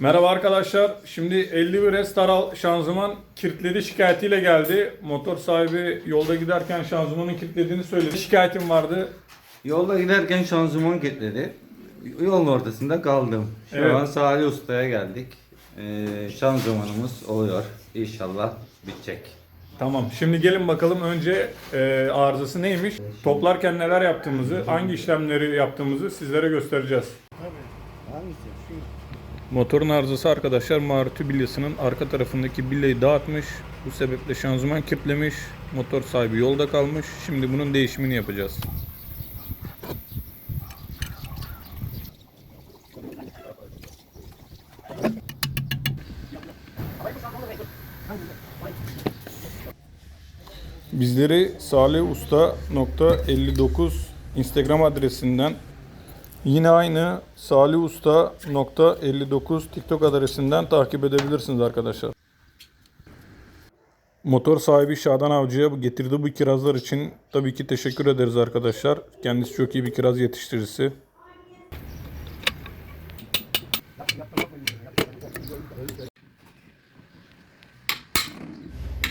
Merhaba arkadaşlar. Şimdi 51 Estaral şanzıman kilitledi şikayetiyle geldi. Motor sahibi yolda giderken şanzımanın kilitlediğini söyledi. Şikayetim vardı. Yolda giderken şanzıman kilitledi. Yolun ortasında kaldım. Şu Evet. an Salih Usta'ya geldik. Ee, şanzımanımız oluyor. İnşallah bitecek. Tamam. Şimdi gelin bakalım önce e, arızası neymiş? Toplarken neler yaptığımızı, hangi işlemleri yaptığımızı sizlere göstereceğiz. Motorun arızası arkadaşlar Maruti bilyasının arka tarafındaki bilyayı dağıtmış. Bu sebeple şanzıman kilitlemiş. Motor sahibi yolda kalmış. Şimdi bunun değişimini yapacağız. Bizleri salihusta.59 Instagram adresinden yine aynı salihusta.59 TikTok adresinden takip edebilirsiniz arkadaşlar. Motor sahibi Şadan Avcı'ya getirdiği bu kirazlar için tabii ki teşekkür ederiz arkadaşlar. Kendisi çok iyi bir kiraz yetiştiricisi.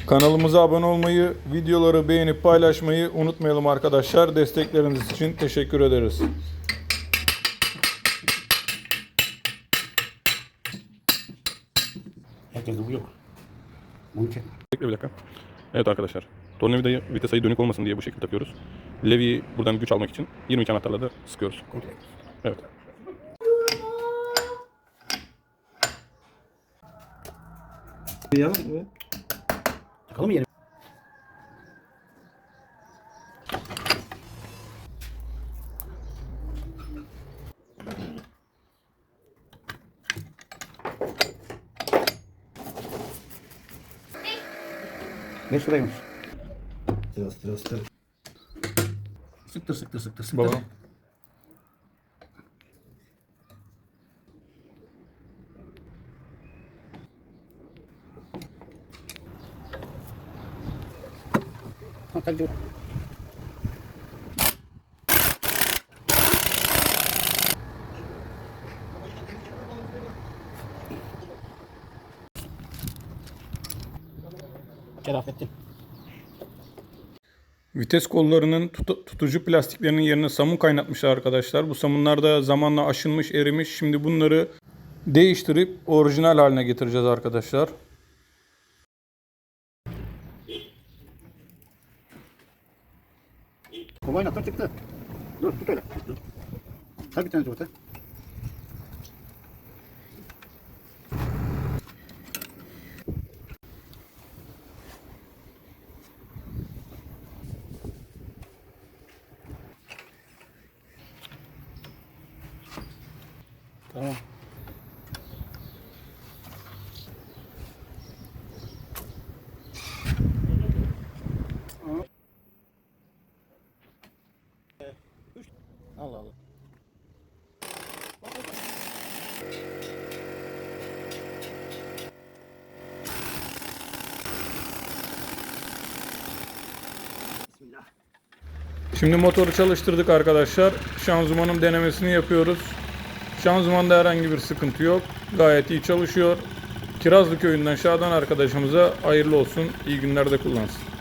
Kanalımıza abone olmayı, videoları beğenip paylaşmayı unutmayalım arkadaşlar. Destekleriniz için teşekkür ederiz. Herkeste bu yok. Bunun için. Bekle bir dakika. Evet arkadaşlar. Tornavidayı vites ayı dönük olmasın diye bu şekilde takıyoruz. Levi'yi buradan güç almak için 22 anahtarla da sıkıyoruz. Evet. Yalan mı? Takalım mı yerine? 5 liraymış. Yastır yastır. Sıktır sıktır sıktır sıktır. Baba. Hatta tabii. Şerafettin. Vites kollarının tutu- tutucu plastiklerinin yerine samun kaynatmışlar arkadaşlar. Bu samunlar da zamanla aşınmış, erimiş. Şimdi bunları değiştirip orijinal haline getireceğiz arkadaşlar. Kova oynatlar çıktı. Dur tut öyle. Dur. Tak bir tane cıvata. Tamam. Allah. Bismillah. Şimdi motoru çalıştırdık arkadaşlar. Şanzımanın denemesini yapıyoruz. Şanzımanda herhangi bir sıkıntı yok. Gayet iyi çalışıyor. Kirazlı köyünden Şadan arkadaşımıza hayırlı olsun. İyi günlerde kullansın.